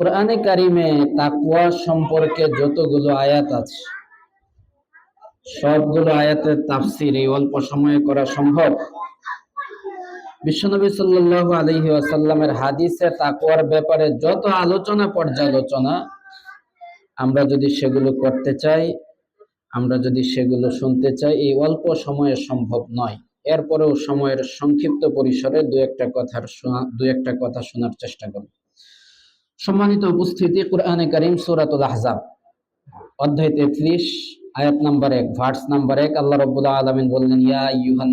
কোরআনে কারিমে তাকওয়া সম্পর্কে যতগুলো আয়াত আছে, সবগুলো আয়াতের তাফসির এই অল্প সময়ে করা সম্ভব। বিশ্বনবী সাল্লাল্লাহু আলাইহি ওয়াসাল্লামের হাদিসে তাকওয়ার ব্যাপারে যত আলোচনা পর্যালোচনা, আমরা যদি সেগুলো করতে চাই, আমরা যদি সেগুলো শুনতে চাই, এই অল্প সময়ে সম্ভব নয়। এরপরেও সময়ের সংক্ষিপ্ত পরিসরে দু একটা কথার দু একটা কথা শোনার চেষ্টা করব। সম্মানিত উপস্থিতি কোরআনে করিম সূরাতুল আহজাব অধ্যায় তেত্রিশ আয়াত নাম্বার এক ভার্স নাম্বার এক আল্লাহ রব্বুল্লাহ আলমিন বললেন ইয়া ইউহান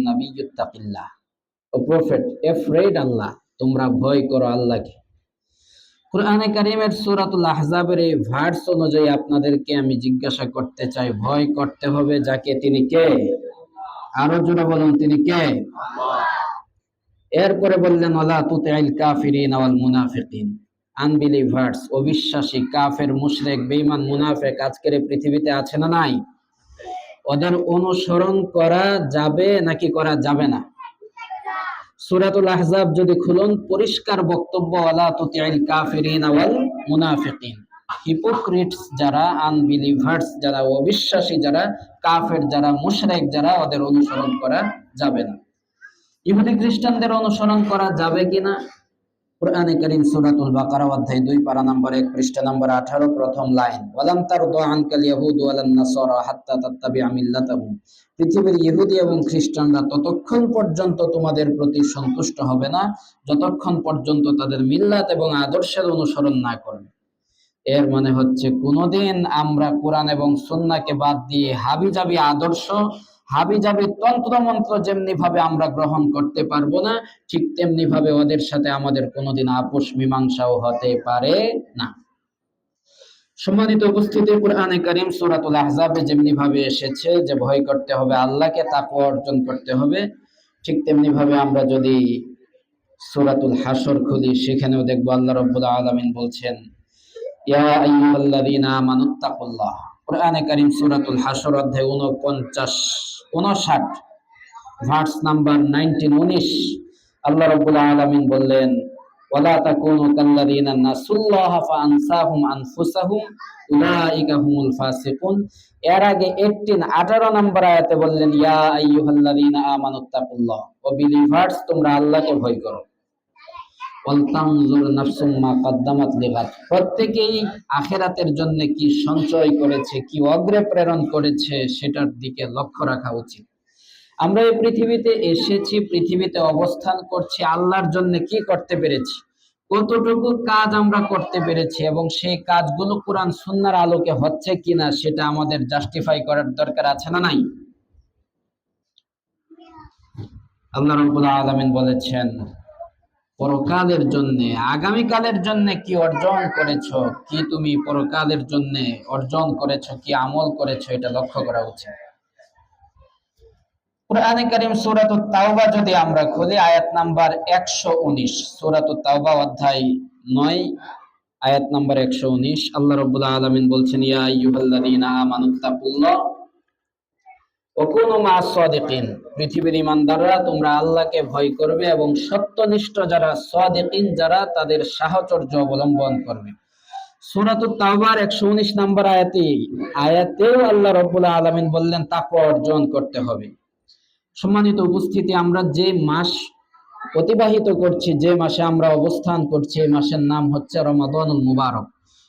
ও প্রফেট এফ্রেড আল্লাহ তোমরা ভয় করো আল্লাহকে। কোরআনে কারিমের সূরাতুল আহজাবের এই ভার্স অনুযায়ী আপনাদেরকে আমি জিজ্ঞাসা করতে চাই ভয় করতে হবে যাকে তিনি কে? আরও জোরে বলুন তিনি কে? এরপরে বললেন ওলা তুতিল কাফিরিন ওয়াল মুনাফিকিন। আনবিলিভার্স, অবিশ্বাসী, কাফের, মুশরিক, বেঈমান, মুনাফিক আজকের পৃথিবীতে আছে না নাই? ওদের অনুসরণ করা যাবে নাকি করা যাবে না? সূরাতুল আহজাব যদি খুলুন, পরিষ্কার বক্তব্য ওয়ালা তুতিল কাফিরিন ওয়াল মুনাফিকিন। হিপোক্রিটস যারা আনবিলিভার্স যারা, অবিশ্বাসী যারা, কাফের যারা, মুশরেক যারা, ওদের অনুসরণ করা যাবে না। ইহুদি খ্রিস্টানদের অনুসরণ করা যাবে কিনা? কোরআনে কারীম সূরাতুল বাকারা অধ্যায় 2 পারা নম্বর 1 পৃষ্ঠা নম্বর 18 প্রথম লাইন। আনকাল ইয়াহুদ ওয়ালান হাত্তা মিল্লাতাহুম। পৃথিবীর ইহুদি এবং খ্রিস্টানরা ততক্ষণ পর্যন্ত তোমাদের প্রতি সন্তুষ্ট হবে না, যতক্ষণ পর্যন্ত তাদের মিল্লাত এবং আদর্শের অনুসরণ না করবে। এর মানে হচ্ছে কোনোদিন আমরা কোরআন এবং সুন্নাহকে বাদ দিয়ে হাবিজাবি আদর্শ হাবিজাবি তন্ত্র মন্ত্র যেমনি ভাবে আমরা গ্রহণ করতে পারব না, ঠিক তেমনি ভাবে ওদের সাথে আমাদের কোনোদিন আপোষ মীমাংসাও হতে পারে না। সম্মানিত উপস্থিতি, কোরআনে করিম সূরাতুল আহজাবে যেমনি ভাবে এসেছে যে ভয় করতে হবে, আল্লাহকে তাকওয়া অর্জন করতে হবে, ঠিক তেমনি ভাবে আমরা যদি সূরাতুল হাসর খুলি, সেখানেও দেখব আল্লাহ রাব্বুল আলামিন বলছেন, ইয়া আইয়ুহাল্লাযীনা আমানুত্তাকুল্লাহ কোরআনে কারীম সূরাতুল হাসর অধ্যায় 49 59 ভার্স নাম্বার 19 19 আল্লাহ রাব্বুল আলামিন বললেন এর আগে 18 18 নম্বর আয়াতে বললেন, ইয়া আইয়ুহাল্লাযীনা আমানুত্তাকুল্লাহ ও বিলিভার্স তোমরা আল্লাহকে ভয় করো। প্রত্যেকেই আখেরাতের জন্য কি সঞ্চয় করেছে, কি অগ্রে প্রেরণ করেছে, সেটার দিকে লক্ষ্য রাখা উচিত। আমরা এই পৃথিবীতে এসেছি, পৃথিবীতে অবস্থান করছি, আল্লাহর জন্য কি করতে পেরেছি, কতটুকু কাজ আমরা করতে পেরেছি এবং সেই কাজগুলো কোরআন সুন্নার আলোকে হচ্ছে কিনা সেটা আমাদের জাস্টিফাই করার দরকার আছে না নাই? আল্লাহ রাব্বুল আলামিন বলেছেন পরকালের জন্য, আগামীকালের জন্য কি অর্জন করেছ? কি তুমি পরকালের জন্য অর্জন করেছ? কি আমল করেছ? এটা লক্ষ্য করা উচিত। কোরআনে কারীম সূরাতুত তাওবা যদি আমরা খুলি, আয়াত নাম্বার 119 সূরাতুত তাওবা অধ্যায় 9 আয়াত নাম্বার 119 আল্লাহ রাব্বুল আলামিন বলছেন, ইয়া মা পৃথিবীর ইমানদাররা তোমরা আল্লাহকে ভয় করবে এবং সত্যনিষ্ঠ যারা যারা তাদের সাহচর্য অবলম্বন করবে। তাওবার 119 নম্বর আয়াতে, আয়াতেও আল্লাহ আলামিন বললেন তাকওয়া অর্জন করতে হবে। সম্মানিত উপস্থিতি, আমরা যে মাস অতিবাহিত করছি, যে মাসে আমরা অবস্থান করছি, এই মাসের নাম হচ্ছে রমাদানুল মুবারক।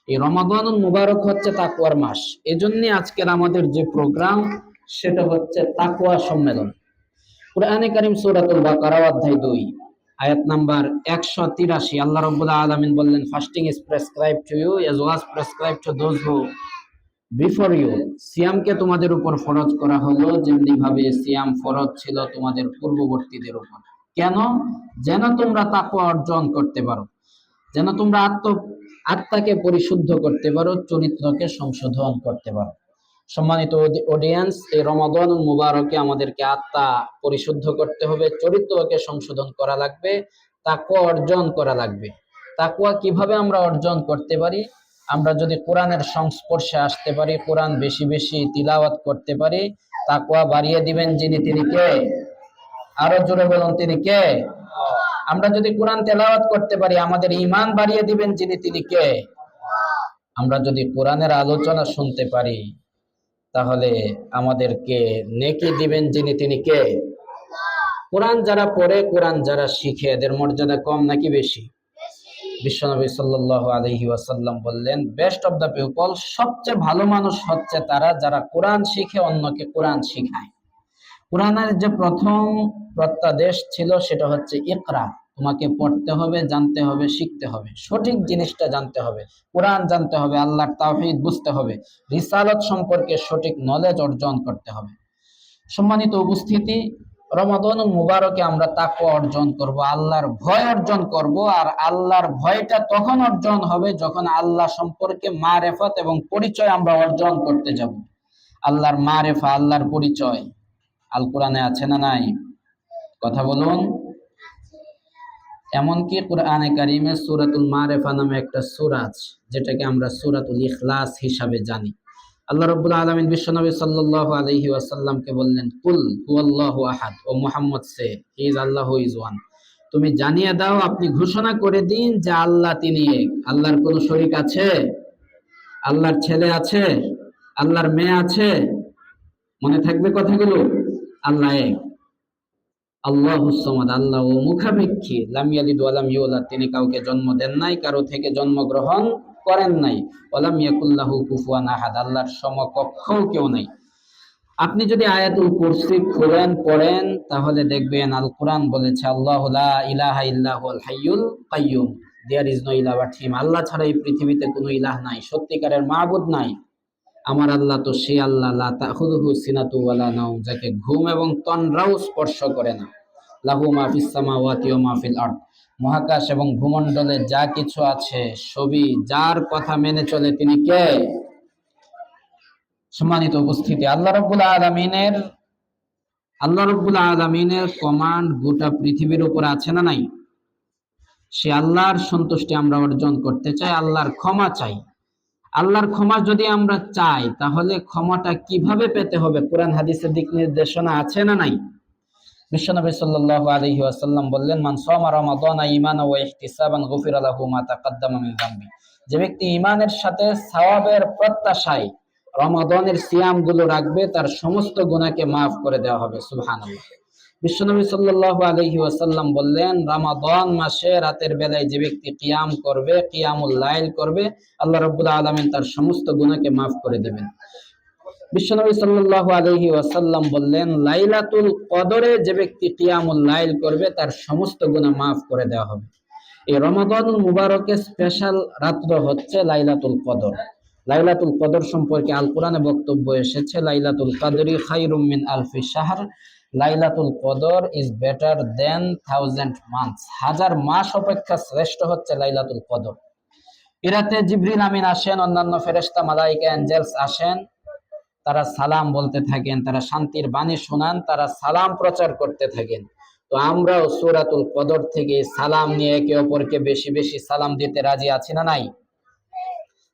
এই রমাদানুল মুবারক হচ্ছে তাকওয়ার মাস। এজন্য আজকের আমাদের যে প্রোগ্রাম সেটা হচ্ছে তাকওয়া সম্মেলন। কোরআনে কারীম সূরাতুল বাকারা অধ্যায় 2 আয়াত নাম্বার 183 আল্লাহ রাব্বুল আলামিন বললেন fasting is prescribe to you as was prescribe to those who before you সিয়ামকে তোমাদের উপর ফরজ করা হলো যেমনি ভাবে সিয়াম ফরজ ছিল তোমাদের পূর্ববর্তীদের উপর। কেন? যেন তোমরা তাকুয়া অর্জন করতে পারো। যেন তোমরা আত্ম, আত্মাকে পরিশুদ্ধ করতে পারো, চরিত্রকে সংশোধন করতে পারো। সম্মানিত অডিয়েন্স এই রমাদান মুবারকে আমাদেরকে আত্মা পরিশুদ্ধ করতে হবে, চরিত্রকে সংশোধন করা লাগবে তাকুয়া অর্জন করা লাগবে। তাকুয়া কীভাবে আমরা অর্জন করতে পারি? আমরা যদি কোরআনের সংস্পর্শে আসতে পারি, কোরআন বেশি বেশি তিলাওয়াত করতে পারি তাকুয়া বাড়িয়ে দিবেন যিনি তিনি কে? আরও জোরে বলুন, তিনি কে? আমরা যদি কোরআন তেলাওয়াত করতে পারি, আমাদের ইমান বাড়িয়ে দিবেন যিনি তিনি কে? আমরা যদি কোরআনের আলোচনা শুনতে পারি তাহলে আমাদেরকে নেকি দিবেন যিনি, তিনি কে? কোরআন যারা পড়ে, কোরআন যারা শিখে, এদের মর্যাদা কম নাকি বেশি? বিশ্বনবী সাল্লাহ আলহি ওয়াসাল্লাম বললেন, বেস্ট অফ দ্য পিপল, সবচেয়ে ভালো মানুষ হচ্ছে তারা যারা কোরআন শিখে, অন্যকে কোরআন শিখায়। কোরআনের যে প্রথম প্রত্যাদেশ ছিল, সেটা হচ্ছে ইকরা। তোমাকে পড়তে হবে, জানতে হবে, শিখতে হবে। সঠিক জিনিসটা জানতে হবে, কোরআন জানতে হবে, আল্লাহর তাওহীদ বুঝতে হবে, রিসালত সম্পর্কে সঠিক নলেজ অর্জন করতে হবে। সম্মানিত উপস্থিতি, রমাদন মুবারকে আমরা তাকওয়া অর্জন করব, আল্লাহর ভয় অর্জন করব, আর আল্লাহর ভয়টা তখন অর্জন হবে যখন আল্লাহ সম্পর্কে মারেফত এবং পরিচয় আমরা অর্জন করতে যাব। আল্লাহর মারেফা আল্লাহর পরিচয়। আল কোরআনে আছে না নাই? কথা বলুন। এমনকি কোরআনে কারিমে সুরাতুল মারেফা নামে একটা সূরা আছে, যেটাকে আমরা সুরাতুল ইখলাস হিসাবে জানি। আল্লাহ রাব্বুল আলামিন বিশ্বনবী সাল্লাল্লাহু আলাইহি ওয়াসাল্লামকে বললেন, কুল হুয়াল্লাহু আহাদ। ও মুহাম্মদ সে ইজ আল্লাহু ইজ ওয়ান। তুমি জানিয়ে দাও, আপনি ঘোষণা করে দিন যে আল্লাহ তিনি এক। আল্লাহর কোনো শরীক আছে? আল্লাহর ছেলে আছে? আল্লাহর মেয়ে আছে? মনে থাকবে কথাগুলো? আল্লাহ এক। আল্লাহ সমাদ, আল্লাহ ও মুখাপেক্ষী। লাম ইয়ালিদ ওয়ালাম ইউলাদ, তিনি কাউকে জন্ম দেন নাই, কারও থেকে জন্মগ্রহণ করেন নাই। ওয়ালাম ইয়াকুল্লাহু কুফুয়ান আহাদ, আল্লাহর সমকক্ষও কেউ নাই। আপনি যদি আয়াতুল কুরসি খুলেন, পড়েন, তাহলে দেখবেন আল কোরআন বলেছে, আল্লাহ ইলাহা ইল্লাহুল হাইয়ুল কাইয়ুম। দেয়ার ইজ নো ইলাহ হিম আল্লাহ ছাড়া এই পৃথিবীতে কোনো ইলাহ নাই, সত্যিকারের মাহবুদ নাই। আমার আল্লাহ তো সে আল্লাহ, লা তাখুদুহু সিনাতু যাকে ঘুম এবং তন্দ্রাও স্পর্শ করে না। লাহু মা ফিস সামাওয়াতি ওয়া মা ফিল মহাকাশ এবং ভূমণ্ডলে যা কিছু আছে সবই যার কথা মেনে চলে তিনি কে? সম্মানিত উপস্থিতি, আল্লাহ রব্বুল আলমিনের, আল্লাহ রব্বুল আলমিনের কমান্ড গোটা পৃথিবীর উপর আছে না নাই? সে আল্লাহর সন্তুষ্টি আমরা অর্জন করতে চাই, আল্লাহর ক্ষমা চাই। আল্লাহর ক্ষমা যদি আমরা চাই, তাহলে ক্ষমাটা কীভাবে পেতে হবে? কোরআন হাদিসের দিক নির্দেশনা আছে না নাই? বিশ্বনবী বললেন, মান ইহতিসাবান মিন যে ব্যক্তি সাথে সওয়াবের প্রত্যাশায় রমাদানের সিয়ামগুলো রাখবে, তার সমস্ত গুনাহকে মাফ করে দেওয়া হবে। সুবহানাল্লাহ। বিশ্বনবী সাল্লাল্লাহু আলাইহি ওয়াসাল্লাম বললেন, রমাদান মাসে রাতের বেলায় যে ব্যক্তি কিয়াম করবে, কিয়ামুল লাইল করবে, আল্লাহ রাব্বুল আলামিন তার সমস্ত গুনাহকে মাফ করে দেবেন। বিশ্বনবী সাল্লাল্লাহু আলাইহি ওয়াসাল্লাম বললেন, লাইলাতুল কদরে যে ব্যক্তি কিয়ামুল লাইল করবে, তার সমস্ত গুনাহ মাফ করে দেওয়া হবে। এই রমাদানুল মুবারকের স্পেশাল রাত্র হচ্ছে লাইলাতুল কদর। লাইলাতুল কদর সম্পর্কে আল কোরআনে বক্তব্য এসেছে, লাইলাতুল কদরি খাইরুম মিন আলফি শাহর। লাইলাতুল কদর is better than thousand months হাজার মাস অপেক্ষা শ্রেষ্ঠ হচ্ছে লাইলাতুল কদর। এরাতে জিবরিল আমিন আসেন, অন্যান্য ফেরেশতা, মালাইকা অ্যাঞ্জেলস আসেন। তারা সালাম বলতে থাকেন, তারা শান্তির বাণী শোনান, তারা সালাম প্রচার করতে থাকেন। তো আমরাও সুরাতুল কদর থেকে সালাম নিয়ে একে অপরকে বেশি বেশি সালাম দিতে রাজি আছি না নাই?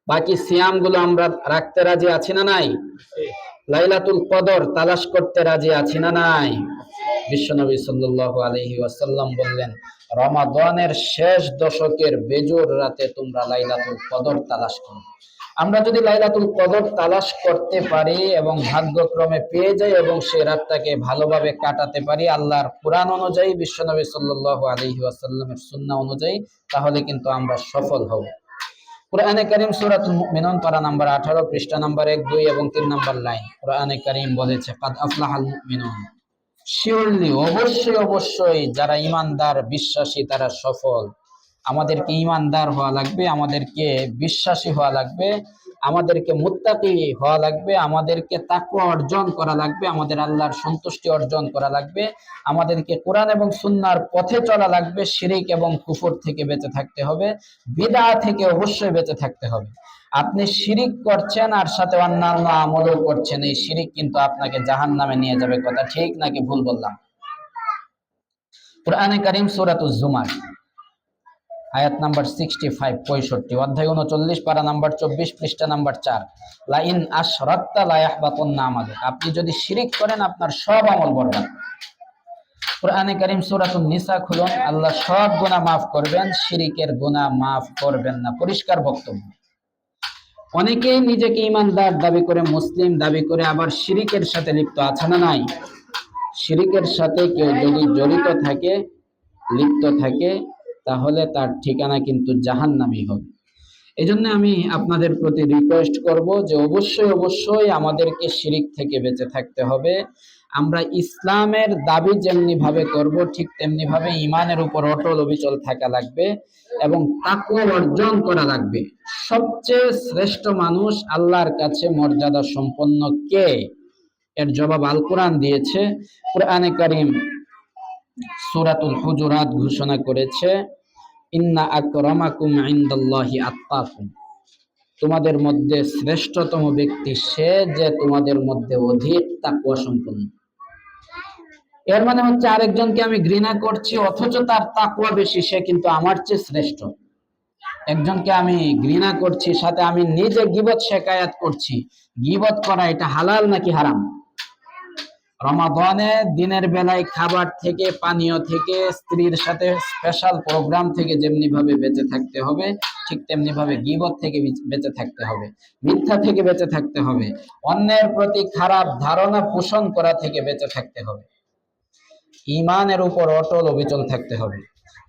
বাকি সিয়ামগুলো আমরা রাখতে রাজি আছি না নাই? লাইলাতুল কদর, তালাশ করতে রাজি আছি না নাই? বিশ্বনবী সাল্লাল্লাহু আলাইহি ওয়াসাল্লাম বললেন, রমাদানের শেষ দশকের বেজোর রাতে তোমরা লাইলাতুল কদর তালাশ করো। আমরা যদি লাইলাতুল কদর তালাশ করতে পারি এবং ভাগ্যক্রমে পেয়ে যাই এবং সে রাতটাকে ভালোভাবে কাটাতে পারি আল্লাহর কোরআন অনুযায়ী, বিশ্বনবী সাল্লাল্লাহু আলাইহি ওয়াসাল্লামের সুন্নাহ অনুযায়ী, তাহলে কিন্তু আমরা সফল হব। কোরআনে করিম সুরাত মুমিনুন, পারা নাম্বার 18 পৃষ্ঠা নাম্বার 1 2 এবং তিন নাম্বার লাইন। কোরআনে করিম বলেছে, কাদ আফলাহাল শিওরলি অবশ্যই অবশ্যই যারা ইমানদার বিশ্বাসী, তারা সফল। আমাদেরকে ইমানদার হওয়া লাগবে, আমাদেরকে বিশ্বাসী হওয়া লাগবে। আমাদেরকে মুত্তাকি হওয়া লাগবে, আমাদেরকে তাকওয়া অর্জন করা লাগবে, আমাদের আল্লাহর সন্তুষ্টি অর্জন করা লাগবে, আমাদেরকে কোরআন এবং সুন্নার পথে চলা লাগবে, শিরিক এবং কুফর থেকে বেঁচে থাকতে হবে বিদা থেকে অবশ্যই বেঁচে থাকতে হবে। আপনি শিরিক করছেন আর সাথে অন্যান্য আমলও করছেন, এই শিরিক কিন্তু আপনাকে জাহান নামে নিয়ে যাবে, কথা ঠিক নাকি ভুল বললাম? কোরআনে করিম সূরাতুজ জুমার। আয়াত নাম্বার সিক্সটি ফাইভ পঁয়ষট্টি, অধ্যায় উনচল্লিশ, পারা নাম্বার চব্বিশ, পৃষ্ঠা নাম্বার চার। লাইন আশরাক্তা লায়াহবাতুন না আমাদের আপনি যদি শিরিক করেন, আপনার সব আমল বরবাদ। কোরআনে করিম সূরাতুন নিসা খুলুন। আল্লাহ সব গুনাহ মাফ করবেন, শিরিকের গুনাহ মাফ করবেন না। পরিষ্কার বক্তব্য। অনেকেই নিজেকে ইমানদার দাবি করে মুসলিম দাবি করে আবার শিরিকের সাথে লিপ্ত আছে না নাই? শিরিকের সাথে কেউ যদি জড়িত থাকে, লিপ্ত থাকে তাহলে তার ঠিকানা কিন্তু জাহান্নামই হবে। এই জন্য আমি আপনাদের প্রতি রিকোয়েস্ট করব যে অবশ্যই অবশ্যই আমাদেরকে শিরিক থেকে বেঁচে থাকতে হবে। আমরা ইসলামের দাবি যেমনি ভাবে করব, ঠিক তেমনি ভাবে ইমানের উপর অটল অবিচল থাকা লাগবে এবং তাকুয়া অর্জন করা লাগবে। সবচেয়ে শ্রেষ্ঠ মানুষ আল্লাহর কাছে মর্যাদা সম্পন্ন কে? এর জবাব আল কোরআন দিয়েছে। কোরআনে কারিম সূরাতুল হুজুরাত ঘোষণা করেছে, ইন্না আকরামাকুম ইনদাল্লাহি আত্তাকুম। তোমাদের মধ্যে শ্রেষ্ঠতম ব্যক্তি সে যে তোমাদের মধ্যে অধিক তাকওয়া সম্পন্ন। এর মানে হচ্ছে আরেকজনকে আমি ঘৃণা করছি, অথচ তার তাকওয়া বেশি, সে কিন্তু আমার চেয়ে শ্রেষ্ঠ। একজনকে আমি ঘৃণা করছি, সাথে আমি নিজে গিবত শেখায়াত করছি। গিবত করা এটা হালাল নাকি হারাম? রমাদানে দিনের বেলায় খাবার থেকে, পানীয় থেকে, স্ত্রীর সাথে স্পেশাল প্রোগ্রাম থেকে যেমনি ভাবে বেঁচে থাকতে হবে, ঠিক তেমনি ভাবে গিবত থেকে বেঁচে থাকতে হবে, মিথ্যা থেকে বেঁচে থাকতে হবে, অন্যের প্রতি খারাপ ধারণা পোষণ করা থেকে বেঁচে থাকতে হবে। ইমানের উপর অটল অবিচল থাকতে হবে।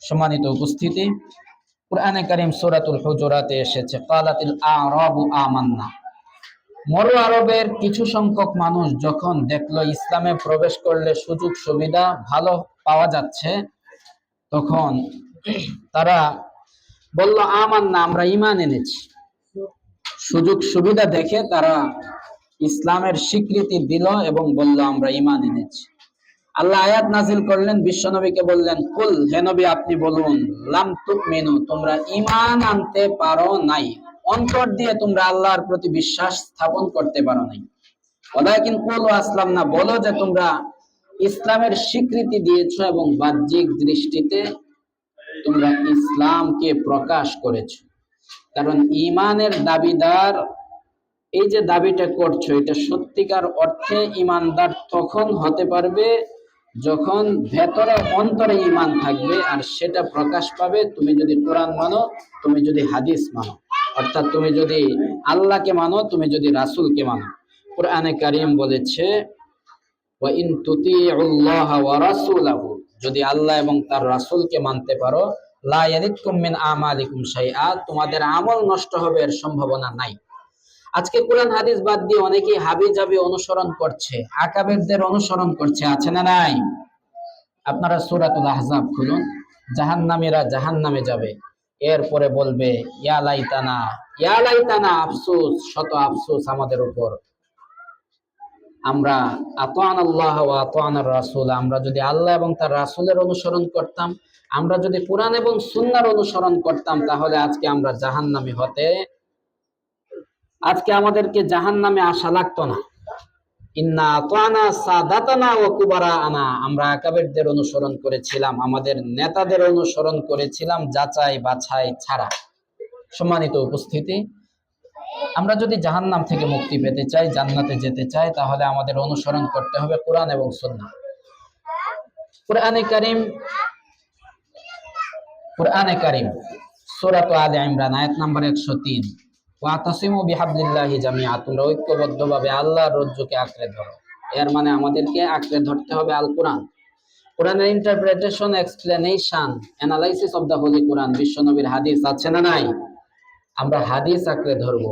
সম্মানিত উপস্থিতি, কুরআনে কারিম সূরাতুল হুজুরাতে এসেছে, কালাতিল আরাবু আমান্না। মরু আরবের কিছু সংখ্যক মানুষ যখন দেখল ইসলামে প্রবেশ করলে সুযোগ সুবিধা ভালো পাওয়া যাচ্ছে, তখন তারা বলল আমার না আমরা ইমান এনেছি। সুযোগ সুবিধা দেখে তারা ইসলামের স্বীকৃতি দিল এবং বলল, আমরা ইমান এনেছি। আল্লাহ আয়াত নাজিল করলেন, বিশ্বনবীকে বললেন, কুল, হে নবী, আপনি বলুন, লাম তুকমিনু তোমরা ইমান আনতে পারো নাই। অন্তর দিয়ে তোমরা আল্লাহর প্রতি বিশ্বাস স্থাপন করতে পারো নাই। ওলাকিন কুল আসলাম না বলো যে তোমরা ইসলামের স্বীকৃতি দিয়েছ এবং বাহ্যিক দৃষ্টিতে তোমরা ইসলামকে প্রকাশ করেছ। কারণ ইমানের দাবিদার, এই যে দাবিটা করছ, এটা সত্যিকার অর্থে ইমানদার তখন হতে পারবে যখন ভেতরে অন্তরে ইমান থাকবে, আর সেটা প্রকাশ পাবে। তুমি যদি কোরআন মানো, তুমি যদি হাদিস মানো। অর্থাৎ তুমি যদি আল্লাহকে মানো, তুমি যদি রাসূলকে মানো। কোরআনে কারিম বলেছে যদি আল্লাহ এবং তার রাসূলকে মানতে পারো তোমাদের আমল নষ্ট হবে, এর সম্ভাবনা নাই। আজকে কোরআন হাদিস বাদ দিয়ে অনেকেই হাবি জাবি অনুসরণ করছে, আকাবেরদের অনুসরণ করছে, আছে না নাই? আপনারা সূরাতুল আহজাব খুলুন, জাহান্নামীরা জাহান্নামে যাবে। এরপরে বলবে, ইয়া লাইতানা, ইয়া আফসোস, শত আফসোস আমাদের উপর। আমরা আতান আল্লাহ ওয়া আতান রাসূল, আমরা যদি আল্লাহ এবং তার রাসূলের অনুসরণ করতাম, আমরা যদি কোরআন এবং সুন্নার অনুসরণ করতাম, তাহলে আজকে আমরা জাহান্নামী হতে, আজকে আমাদেরকে জাহান নামে আসা লাগতো না। ইন্না আতানা সাদাতানা ওয়া কুবারাআনা আমরা আকাবেরদের অনুসরণ করেছিলাম, আমাদের নেতাদের অনুসরণ করেছিলাম যাচাই বাছাই ছাড়া। সম্মানিত উপস্থিতি, আমরা যদি জাহান্নাম থেকে মুক্তি পেতে চাই, জান্নাতে যেতে চাই, তাহলে আমাদের অনুসরণ করতে হবে কোরআন এবং সুন্নাহ। কোরআনে কারিম কোরআনে কারিম, সূরাত আলে ইমরান, আয়াত নাম্বার 103 ওয়াতাসিমু বিহাবলিল্লাহি জামিআ, তোমরা ঐক্যবদ্ধভাবে আল্লাহর রজ্জুকে আঁকড়ে ধরো। এর মানে আমাদেরকে আঁকড়ে ধরতে হবে আল কোরআন। কোরআনের interpretation explanation analysis the holy Quran বিশ্বনবীর হাদিস আছে না নাই? আমরা হাদিস আঁকড়ে ধরবো।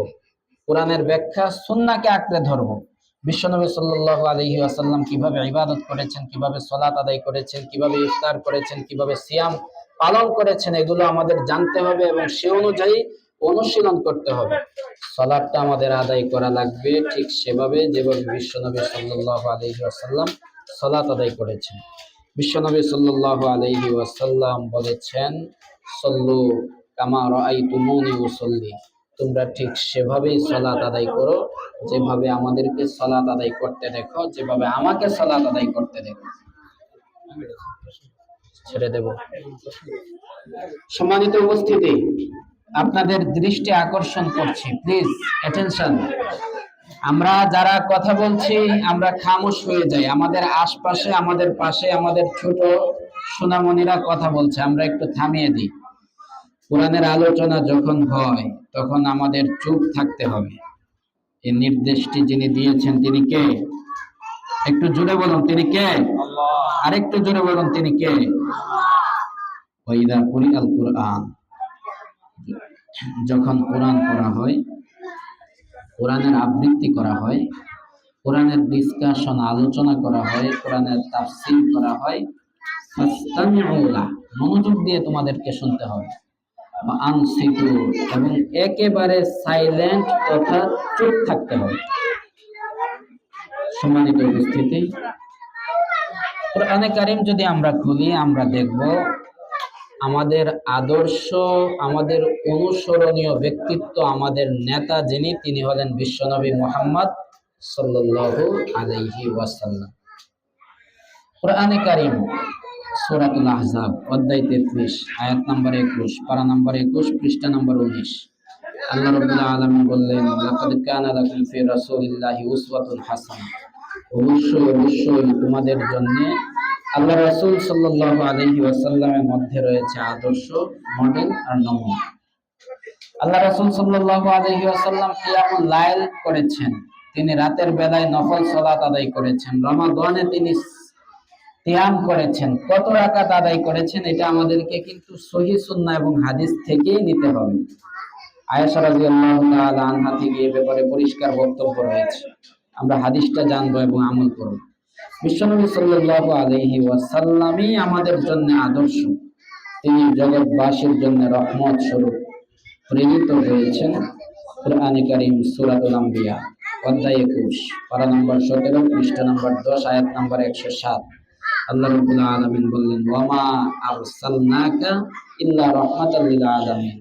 কোরআনের ব্যাখ্যা সুন্নাহকে আঁকড়ে ধরবো। বিশ্বনবী সাল্লাল্লাহু আলাইহি কীভাবে ইবাদত করেছেন, কীভাবে সালাত আদায় করেছেন, কীভাবে ইফতার করেছেন, কীভাবে সিয়াম পালন করেছেন, এগুলো আমাদের জানতে হবে এবং সে অনুযায়ী অনুশীলন করতে হবে। সালাদটা আমাদের আদায় করা লাগবে। ঠিক সেভাবে যেভাবে বিশ্বনবী সাল্লাল্লাহু আলাইহি ওয়াসাল্লাম সালাত আদায় করেছেন। বিশ্বনবী সাল্লাল্লাহু আলাইহি ওয়াসাল্লাম বলেছেন, সল্লু কামা রাআইতুমুনি উসাল্লি। তোমরা ঠিক সেভাবেই সালাত আদায় করো। যেভাবে আমাদেরকে সালাত আদায় করতে দেখো, যেভাবে আমাকে সালাত আদায় করতে দেখো। ছেড়ে দেব। সম্মানিত উপস্থিতি আপনাদের দৃষ্টি আকর্ষণ করছি। প্লিজ অ্যাটেনশন আমরা যারা কথা বলছি আমরা খামোশ হয়ে যাই। আমাদের আশপাশে আমাদের পাশে আমাদের ছোট সোনামণিরা কথা বলছে। আমরা একটু থামিয়ে দিই। কোরআনের আলোচনা যখন হয় তখন আমাদের চুপ থাকতে হবে। এই নির্দেশটি যিনি দিয়েছেন তিনি কে? একটু জোরে বলুন তিনি কে? আরেকটু জোরে বলুন তিনি কে? ওয়াইদা কুরি আল কোরআন। যখন কোরআন করা হয়, কোরআনের আবৃত্তি করা হয়, কোরআনের ডিসকাশন আলোচনা করা হয়, কোরআনের তাফসির করা হয় মনোযোগ দিয়ে তোমাদেরকে শুনতে হবে। বা আনসিতু এবং একেবারে সাইলেন্ট তথা চুপ থাকতে হবে। সম্মানিত উপস্থিতি, কোরআনে কারিম যদি আমরা খুলি, আমরা দেখব আমাদের আদর্শ, আমাদের অনুসরণীয় ব্যক্তিত্ব আমাদের নেতা যিনি, তিনি হলেন বিশ্বনবী মোহাম্মদ সাল্লাল্লাহু আলাইহি ওয়াসাল্লাম। কোরআনে কারিম, সূরাতুল আহজাব, অধ্যায় 33 আয়াত নম্বর 21 পারা নম্বর 21 পৃষ্ঠা নম্বর 19 আল্লাহ রাব্বুল আলামিন বললেন, লাকাদ কানা লাকুম ফি রাসূলিল্লাহি উসওয়াতুন অবশ্যই অবশ্যই তোমাদের জন্য আল্লাহ রাসূল সাল্লাল্লাহু আলাইহি ওয়াসাল্লামের মধ্যে রয়েছে আদর্শ মডেল আর নমুনা। আল্লাহ রাসূল সাল্লাল্লাহু আলাইহি ওয়াসাল্লাম কিয়ামুল লাইল করেছেন। তিনি রাতের বেলায় নফল সালাত আদায় করেছেন। রমাদানে তিনি কিয়াম করেছেন। কত রাকাত আদায় করেছেন এটা আমাদেরকে কিন্তু সহি সুন্না এবং হাদিস থেকেই নিতে হবে। আয়েশা রাদিয়াল্লাহু তাআলা আনহা থেকে এ ব্যাপারে পরিষ্কার বক্তব্য রয়েছে। আমরা হাদিসটা জানব এবং আমল করব। বিশ্বনবী সাল্লাল্লাহু আলাইহি ওয়াসাল্লামই আমাদের জন্য আদর্শ। তিনি জগৎবাসীর জন্য রহমত স্বরূপ প্রেরিত হয়েছেন। কোরআনে কারীম সূরাতুল আম্বিয়া, অধ্যায় 21 পারা নম্বর 17 পৃষ্ঠা নম্বর 10 আয়াত নম্বর 107 আল্লাহ রাব্বুল আলামিন বললেন ওয়ামা আরসালনাকা ইল্লা রাহমাতাল লিল আলামিন।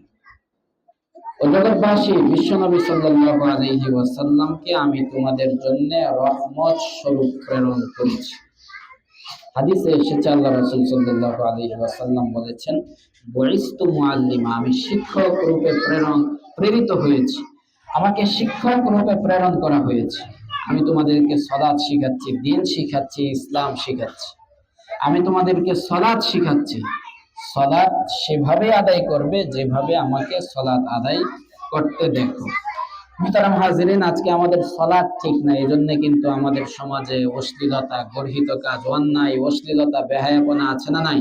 আমি তোমাদের জন্য রহমত স্বরূপ প্রেরণ করেছি। হাদিসে আল্লাহ বলেছেন আমি শিক্ষক রূপে প্রেরণ, প্রেরিত হয়েছি। আমাকে শিক্ষক রূপে প্রেরণ করা হয়েছে। আমি তোমাদেরকে সলাৎ শিখাচ্ছি, দিন শিখাচ্ছি, ইসলাম শিখাচ্ছি। আমি তোমাদেরকে সলাৎ শিখাচ্ছি। সলাৎ সেভাবে আদায় করবে, যেভাবে আমাকে সলাৎ আদায় করতে দেখো। মুহতারাম হাজিরিন, আজকে আমাদের সলাদ ঠিক নাই এই জন্য কিন্তু আমাদের সমাজে অশ্লীলতা, গর্হিত কাজ, অন্যায়, অশ্লীলতা, বেহায়াপনা আছে না নাই?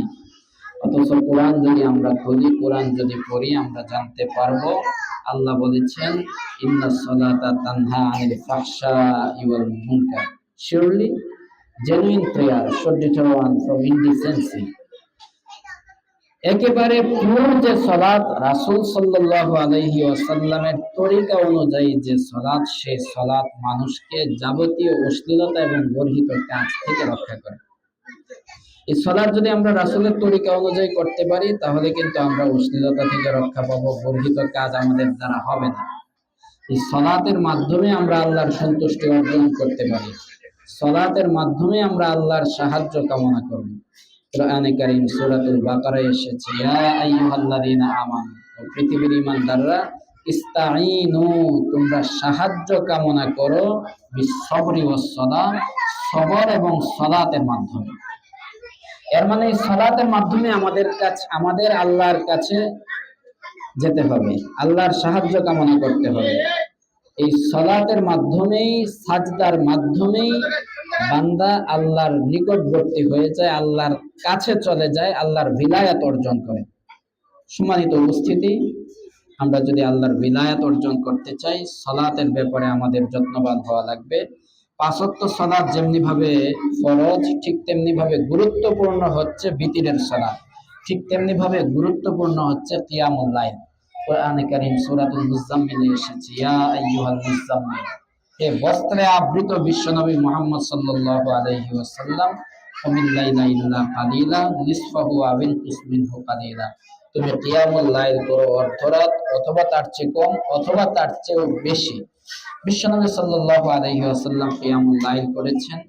অথচ কোরআন যদি আমরা খুলি, কোরআন যদি পড়ি, আমরা জানতে পারব, আল্লাহ বলেছেন, ইন্না সলাতা তানহা আনিল ফাহশাই ওয়াল মুনকার। Surely, genuine prayer, should deter one from indecency একেবারে পুরো যে সলাৎ, রাসূল সাল্লাল্লাহু আলাইহি ওয়াসাল্লামের তরিকা অনুযায়ী যে সলাৎ, সেই সলাৎ মানুষকে যাবতীয় অশ্লীলতা এবং গর্হিত কাজ থেকে রক্ষা করে। এই সলাৎ যদি আমরা রাসূলের তরিকা অনুযায়ী করতে পারি, তাহলে কিন্তু আমরা অশ্লীলতা থেকে রক্ষা পাবো গর্হিত কাজ আমাদের দ্বারা হবে না। এই সলাতের মাধ্যমে আমরা আল্লাহর সন্তুষ্টি অর্জন করতে পারি। সলাতের মাধ্যমে আমরা আল্লাহর সাহায্য কামনা করব। কোরআনে বাকারায় এসেছে, ইয়া আইয়ুহাল্লাযীনা আমানু পৃথিবীর ইস্তাঈনু, তোমরা সাহায্য কামনা করো বিসবরি সবর এবং সালাতের মাধ্যমে। এর মানে সালাতের মাধ্যমে আমাদের কাছে, আমাদের আল্লাহর কাছে যেতে হবে, আল্লাহর সাহায্য কামনা করতে হবে। এই সলাতের মাধ্যমেই, সাজদার মাধ্যমেই বান্দা আল্লাহর নিকটবর্তী হয়ে যায়, আল্লাহর কাছে চলে যায়, আল্লাহর বিলায়াত অর্জন করে। সম্মানিত উপস্থিতি, আমরা যদি আল্লাহর বিলায়াত অর্জন করতে চাই, সলাতের ব্যাপারে আমাদের যত্নবান হওয়া লাগবে। পাঁচত্ব সলাৎ যেমনি ভাবে ফরজ, ঠিক তেমনি ভাবে গুরুত্বপূর্ণ হচ্ছে বিতিরের সলাৎ ঠিক তেমনি ভাবে গুরুত্বপূর্ণ হচ্ছে কিয়ামুল লাইল। সূরাতুল এসেছে, ইয়া আইয়ুহাল বস্ত্রে আবৃত বিশ্বনবী মুহাম্মদ সাল্লাল্লাহু আলাইহি ওয়াসাল্লাম ইল্লা কালিলা, নিসফাহু আও ইনকুস মিনহু কালিলা। তুমি কিয়ামুল লাইল করো অথবা তার চেয়ে কম, অথবা তার চেয়েও বেশি। বিশ্বনবী সাল্লাল্লাহু আলাইহি ওয়াসাল্লাম কিয়ামুল লাইল করেছেন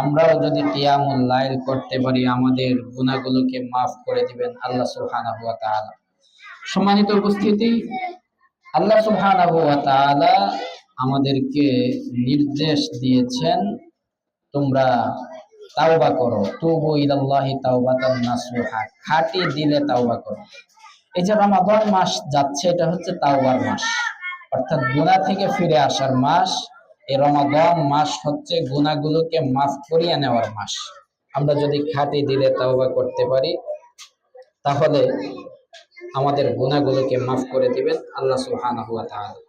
আমরাও যদি কিয়ামুল লাইল করতে পারি, আমাদের গুনাহগুলোকে মাফ করে দিবেন আল্লাহ সুবহানাহু ওয়া তাআলা। সম্মানিত উপস্থিতি, আল্লাহ তাআলা আমাদেরকে নির্দেশ দিয়েছেন, তোমরা তাওবা করো। তুবু ইলাল্লাহি তাওবাতান নাসুহা। খাঁটি দিলে তাওবা করো। এই যে রমাদান মাস যাচ্ছে, এটা হচ্ছে তাওবার মাস। অর্থাৎ গুনাহ থেকে ফিরে আসার মাস। এই রমাদান মাস হচ্ছে গুনাহগুলোকে মাফ করিয়ে নেওয়ার মাস। আমরা যদি খাটি দিলে তাওবা করতে পারি, তাহলে আমাদের গুনাহগুলোকে মাফ করে দিবেন, আল্লাহ সুবহানাহু ওয়া তাআলা।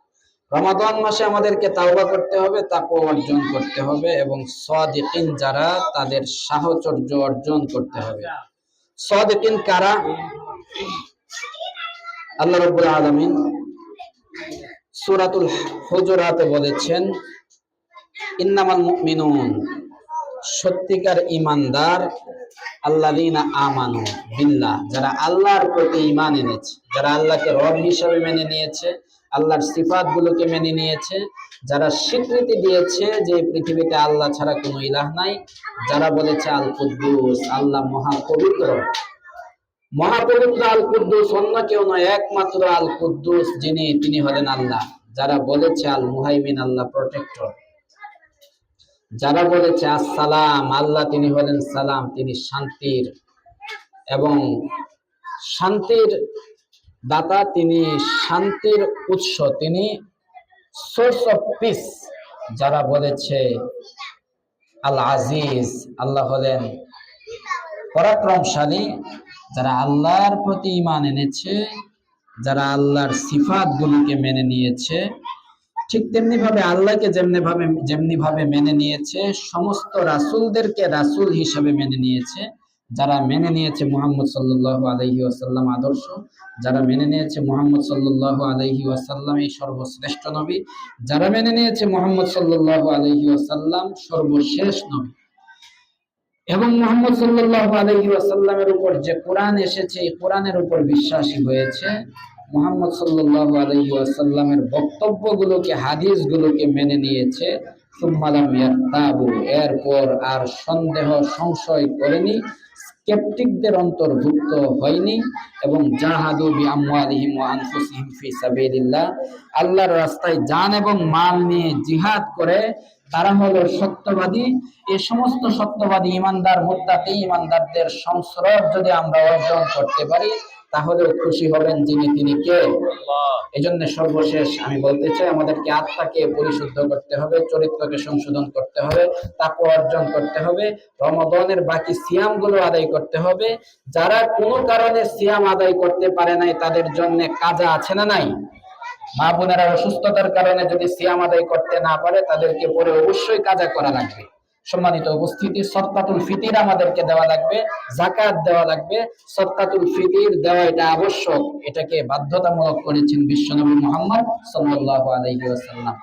রমাদান মাসে আমাদেরকে তাওবা করতে হবে, তাকওয়া অর্জন করতে হবে এবং সাদিকিন যারা, তাদের সাহচর্য অর্জন করতে হবে। সাদিকিন কারা? আল্লাহ রাব্বুল আলামিন সূরাতুল হুজুরাতে বলেছেন, ইন্নামাল মুমিনুন সত্যিকার ইমানদার আল্লাযীনা আমানু বিল্লাহ, যারা আল্লাহর প্রতি ঈমান এনেছে, যারা আল্লাহকে রব হিসাবে মেনে নিয়েছে, আল্লাহর সিফাতগুলোকে মেনে নিয়েছে, যারা স্বীকৃতি দিয়েছে যে পৃথিবীতে আল্লাহ ছাড়া কোনো ইলাহ নাই, যারা বলেছে আল কুদ্দুস আল্লাহ মহা পবিত্র মহাপবিত্র আল কুদ্দুস অন্য কেউ নয়, একমাত্র আল কুদ্দুস যিনি, তিনি হলেন আল্লাহ, যারা বলেছে আল মুহাইমিন আল্লাহ প্রোটেক্টর যারা বলেছে, আসসালাম, আল্লাহ তিনি হলেন সালাম, তিনি শান্তির এবং শান্তির দাতা, তিনি শান্তির উৎস, তিনি সোর্স অফ পিস যারা বলেছে আল আজিজ আল্লাহ হলেন পরাক্রমশালী। যারা আল্লাহর প্রতি ইমান এনেছে, যারা আল্লাহর সিফাত গুলিকে মেনে নিয়েছে ঠিক তেমনি ভাবে আল্লাহকে যেমনি ভাবে যেমনি ভাবে মেনে নিয়েছে, সমস্ত রাসূলদেরকে রাসূল হিসেবে মেনে নিয়েছে। যারা মেনে নিয়েছে মুহাম্মদ সাল্লাল্লাহু আলাইহি ওয়াসাল্লাম আদর্শ, যারা মেনে নিয়েছে মুহাম্মদ সাল্লাল্লাহু আলাইহি ওয়াসাল্লাম এই সর্বশ্রেষ্ঠ নবী, যারা মেনে নিয়েছে মুহাম্মদ সাল্লাল্লাহু আলাইহি ওয়াসাল্লাম সর্বশেষ নবী। এবং মোহাম্মদ সাল্লাল্লাহু আলাইহি ওয়াসাল্লামের উপর যে কোরআন এসেছে, এই কোরআনের উপর বিশ্বাসী হয়েছে। মোহাম্মদ সাল্লাল্লাহু আলাইহি ওয়াসাল্লামের বক্তব্যগুলোকে, হাদিসগুলোকে মেনে নিয়েছে। সুম্মালাম এরপর আর সন্দেহ, সংশয় করেনি, স্কেপটিকদের অন্তর্ভুক্ত হয়নি এবং জাহাদু বি আমওয়ালিহিম ওয়া আনফুসিহিম ফি সাবিলিল্লাহ, আল্লাহর রাস্তায় জান এবং মাল নিয়ে জিহাদ করে, তারা হলো সত্যবাদী। এই সমস্ত সত্যবাদী ইমানদার, মুত্তাকি ইমানদারদের সংস্রব যদি আমরা অর্জন করতে পারি তাহলে খুশি হবেন যিনি তিনি কে? এজন্য সর্বশেষ আমি বলতে চাই আমাদেরকে আত্মাকে পরিশুদ্ধ করতে হবে চরিত্রকে সংশোধন করতে হবে তাকে অর্জন করতে হবে রমদনের বাকি সিয়ামগুলো আদায় করতে হবে। যারা কোনো কারণে সিয়াম আদায় করতে পারে নাই তাদের জন্য কাজা আছে না নাই? মা বোনেরা অসুস্থতার কারণে যদি সিয়াম আদায় করতে না পারে তাদেরকে পরে অবশ্যই কাজা করা লাগবে। সম্মানিত উপস্থিতি সৎকাতুল ফিতির আমাদেরকে দেওয়া লাগবে জাকাত দেওয়া লাগবে। সৎকাতুল ফিতির দেওয়া এটা আবশ্যক, এটাকে বাধ্যতামূলক করেছেন বিশ্বনবী মোহাম্মদ সাল্লাল্লাহু আলাইহি ওয়াসাল্লাম।